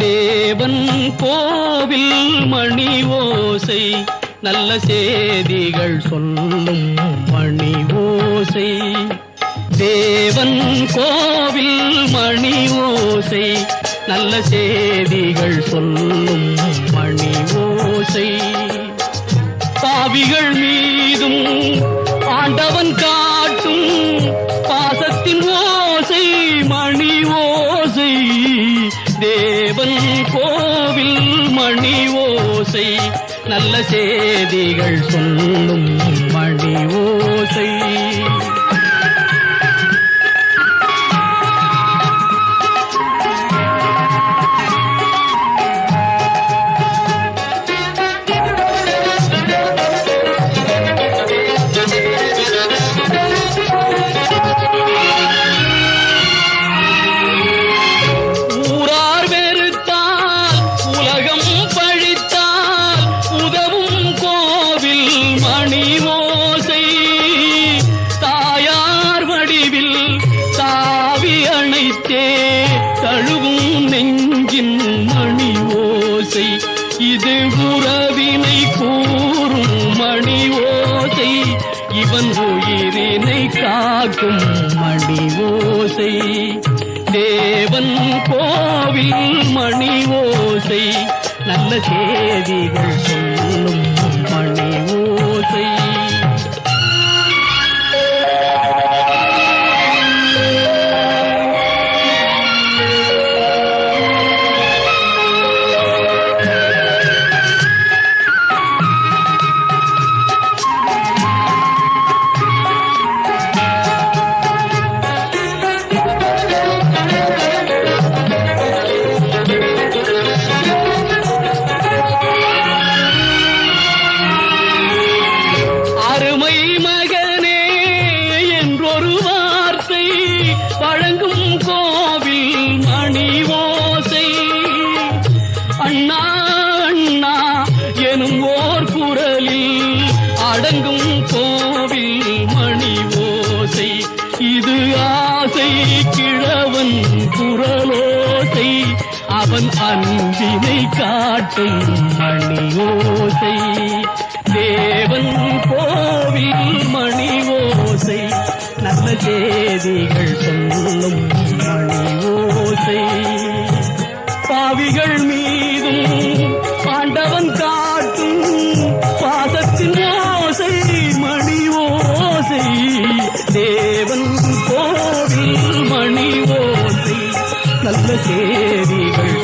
தேவன் கோவில் மணி ஓசை நல்ல செய்திகள் சொல்லும் மணி ஓசை தேவன் கோவில் மணி ஓசை நல்ல செய்திகள் சொல்லும் மணி ஓசை பாவிகள் மீதும் ஆண்டவன் கா ஓசை நல்ல செய்திகள் சொல்லும் மணி ஓசை. மணி ஓசை. தாயார் வடிவில் தாவி அணைத்தே தழுவும் நெஞ்சின் மணி ஓசை. இது உறவினை கூறும் மணி ஓசை. இவன் உயிரினை காக்கும் மணி ஓசை. தேவன் கோவில் மணி ஓசை. நல்ல செய்திகள் சொல்லும் மணி எனும் ஓர் குரலில் அடங்கும் கோவில் மணி ஓசை. இது ஆசை கிழவன் குரலோசை. அவன் அன்பினை காட்டும் மணி ஓசை. தேவன் கோவில் மணி ஓசை. நல்ல செய்திகள் சொல்லும் மணி ஓசை. பாவிகள் மீ சேரிகள்